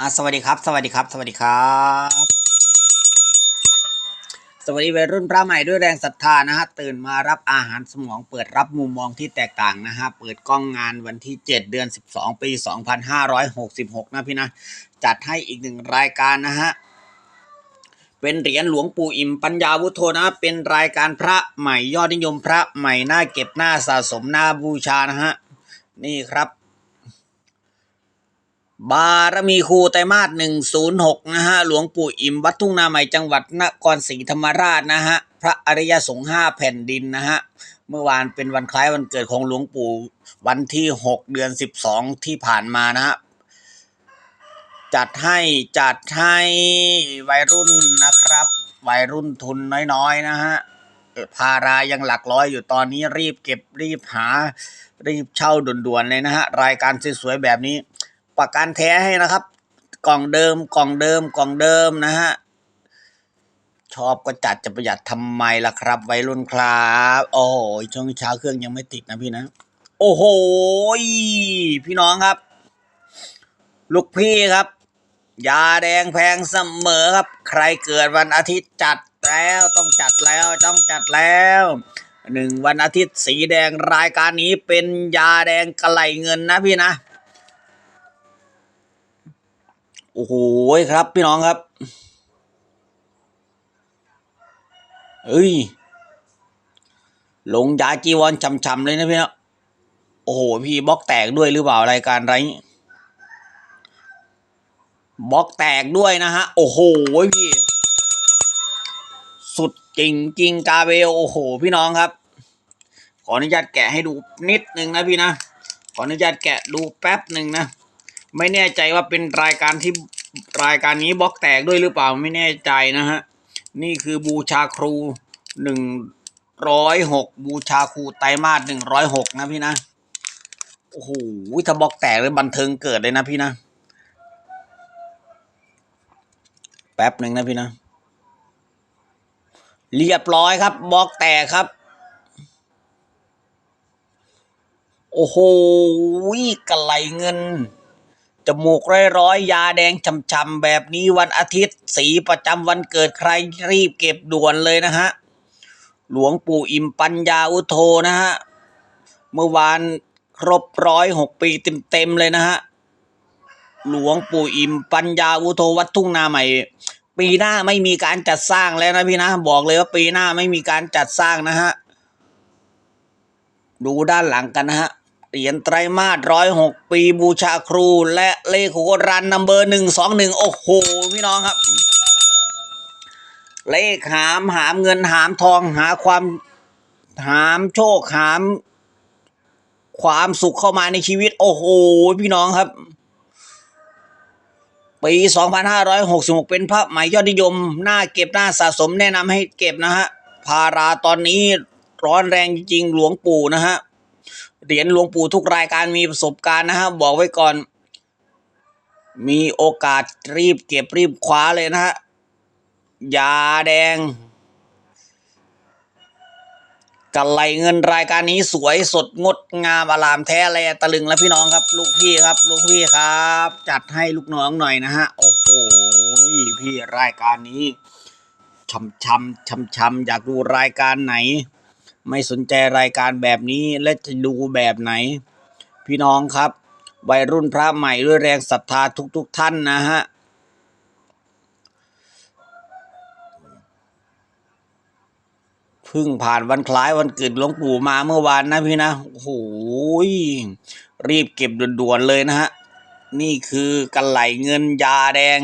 อะสวัสดีครับ สวัสดีครับ สวัสดีครับ สวัสดีวัยรุ่นพระใหม่ด้วยแรงศรัทธานะฮะตื่นมารับอาหารสมองเปิดรับมุมมองที่แตกต่างนะฮะเปิดกล้องงานวันที่ 7 เดือน 12 ปี 2566 นะพี่นะ จัดให้อีกหนึ่งรายการนะฮะเป็นเหรียญหลวงปู่อิ่มปัญญาวุฒโธนะ เป็นรายการพระใหม่ยอดนิยมพระใหม่น่าเก็บหน้าสะสมหน้าบูชานะฮะนี่ครับ บารมีครูไตรมาสหนึ่งศูนย์หกนะฮะ หลวงปู่อิ่มวัดทุ่งนาใหม่จังหวัดนครศรีธรรมราชนะฮะ พระอริยสงฆ์ห้าแผ่นดินนะฮะ เมื่อวานเป็นวันคล้ายวันเกิดของหลวงปู่วันที่หกเดือนสิบสองที่ผ่านมานะฮะ จัดให้จัดให้วัยรุ่นนะครับ วัยรุ่นทุนน้อยๆนะฮะพารายังหลักร้อยอยู่ตอนนี้รีบเก็บรีบหา รีบเช่าด่วนๆเลยนะฮะ รายการสวยๆแบบนี้ ประกันแท้ให้นะครับ กล่องเดิมกล่องเดิมกล่องเดิมนะฮะชอบก็จัดจะประหยัดทำไมล่ะครับวัยรุ่นครับ โอ้โหช่วงเช้าเครื่องยังไม่ติดนะพี่นะ โอ้โหพี่น้องครับ ลูกพี่ครับ ยาแดงแพงเสมอครับ ใครเกิดวันอาทิตย์จัดแล้วต้องจัดแล้วต้องจัดแล้วหนึ่งวันอาทิตย์สีแดงรายการนี้เป็นยาแดงกระไหลเงินนะพี่นะ โอ้โหครับ พี่น้องครับเอ้ยลงยาจีวรช่ำๆเลยนะพี่นะโอ้โห พี่บล็อกแตกด้วยหรือเปล่ารายการไรบล็อกแตกด้วยนะฮะ โอ้โหพี่ สุดจริงจริงกาเบลโอ้โห พี่น้องครับ ขออนุญาตแกะให้ดูนิดนึงนะพี่นะ ขออนุญาตแกะดูแป๊บหนึ่งนะ ไม่แน่ใจว่าเป็นรายการที่รายการนี้บล็อกแตกด้วยหรือเปล่าไม่แน่ใจนะฮะ นี่คือบูชาครูหนึ่งร้อยหกบูชาครูไตรมาสหนึ่งร้อยหกนะพี่นะ โอ้โหถ้าบล็อกแตกเลยบันเทิงเกิดเลยนะพี่นะ แป๊บหนึ่งนะพี่นะ เรียบร้อยครับบล็อกแตกครับโอ้โหกระไหลเงิน จมูกร้อยร้อยๆยาแดงช่ำๆแบบนี้วันอาทิตย์ สีประจำวันเกิดใครรีบเก็บด่วนเลยนะฮะ หลวงปู่อิ่มปัญญาอุโทนะฮะ เมื่อวานครบร้อยหกปีเต็มๆเลยนะฮะ หลวงปู่อิ่มปัญญาอุโทวัดทุ่งนาใหม่ ปีหน้าไม่มีการจัดสร้างแล้วนะพี่นะ บอกเลยว่าปีหน้าไม่มีการจัดสร้างนะฮะ ดูด้านหลังกันนะฮะ เหรียญไตรมาสร้อยหกปีบูชาครู และเลขโครันนัมเบอร์หนึ่งสองหนึ่งโอ้โห พี่น้องครับ เลขหามหามเงินหามทองหาความหามโชคหาม ความสุขเข้ามาในชีวิต โอ้โห พี่น้องครับ ปี 2566 เป็นพระใหม่ยอดนิยม หน่าเก็บหน่าสะสมแนะนำให้เก็บนะฮะพาราตอนนี้ร้อนแรงจริงหลวงปู่นะฮะ เหรียญหลวงปู่ทุกรายการมีประสบการณ์นะฮะบอกไว้ก่อน มีโอกาสรีบเก็บรีบคว้าเลยนะฮะยาแดงกะไหลเงินรายการนี้สวยสดงดงามอลามแท้แลตะลึงแล้วพี่น้องครับ ลูกพี่ครับ ลูกพี่ครับ จัดให้ลูกน้องหน่อยนะฮะโอ้โหพี่รายการนี้ช้ำช้ำช้ำช้ำอยากดูรายการไหน ไม่สนใจรายการแบบนี้และจะดูแบบไหน พี่น้องครับ วัยรุ่นพระใหม่ด้วยแรงศรัทธาทุกๆทท่านนะฮะเพิ่งผ่านวันคล้ายวันเกิดหลวงปู่มาเมื่อวานนะพี่นะโอ้โหยรีบเก็บด่วนๆเลยนะฮะ นี่คือกระไหลเงินยาแดง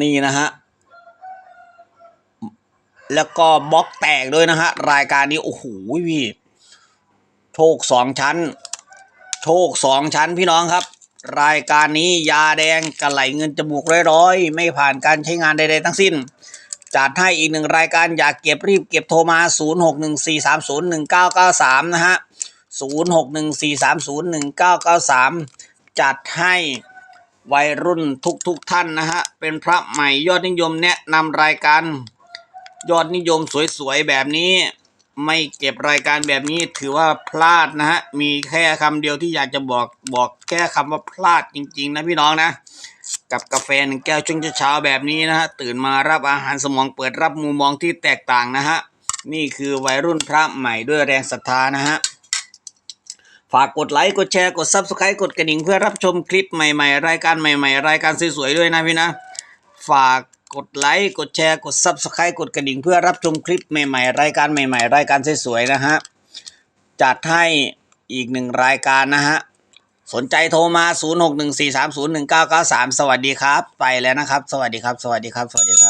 นี่นะฮะ แล้วก็บล็อกแตกด้วยนะฮะ รายการนี้ โอ้โหพี่โชคสองชั้น โชคสองชั้นพี่น้องครับ รายการนี้ยาแดงกระไหลเงินจมูกร้อยๆ ไม่ผ่านการใช้งานใดๆทั้งสิ้น จัดให้อีกหนึ่งรายการอยากเก็บรีบเก็บโทรมา 0614301993 นะฮะ 0614301993 จัดให้วัยรุ่นทุกๆทท่านนะฮะ เป็นพระใหม่ยอดนิยมแนะนำรายการ ยอดนิยมสวยๆแบบนี้ไม่เก็บรายการแบบนี้ถือว่าพลาดนะฮะ มีแค่คำเดียวที่อยากจะบอกบอกแค่คำว่าพลาดจริง ๆ นะพี่น้องนะ กับกาแฟหนึ่งแก้วช่วงเช้าแบบนี้นะฮะ ตื่นมารับอาหารสมองเปิดรับมุมมองที่แตกต่างนะฮะ นี่คือวัยรุ่นพระใหม่ด้วยแรงศรัทธานะฮะ ฝากกดไลค์กดแชร์กด Subscribe กดกระดิ่งเพื่อรับชมคลิปใหม่ ๆ รายการใหม่ ๆ รายการสวยๆด้วยนะพี่นะ ฝาก กดไลค์ กดแชร์ กด Subscribe กดกระดิ่งเพื่อรับชมคลิปใหม่ๆ รายการใหม่ๆ รายการสวยๆนะฮะ จัดให้อีกหนึ่งรายการนะฮะ สนใจโทรมา 0614301993 สวัสดีครับ ไปแล้วนะครับ สวัสดีครับ สวัสดีครับ สวัสดีครับ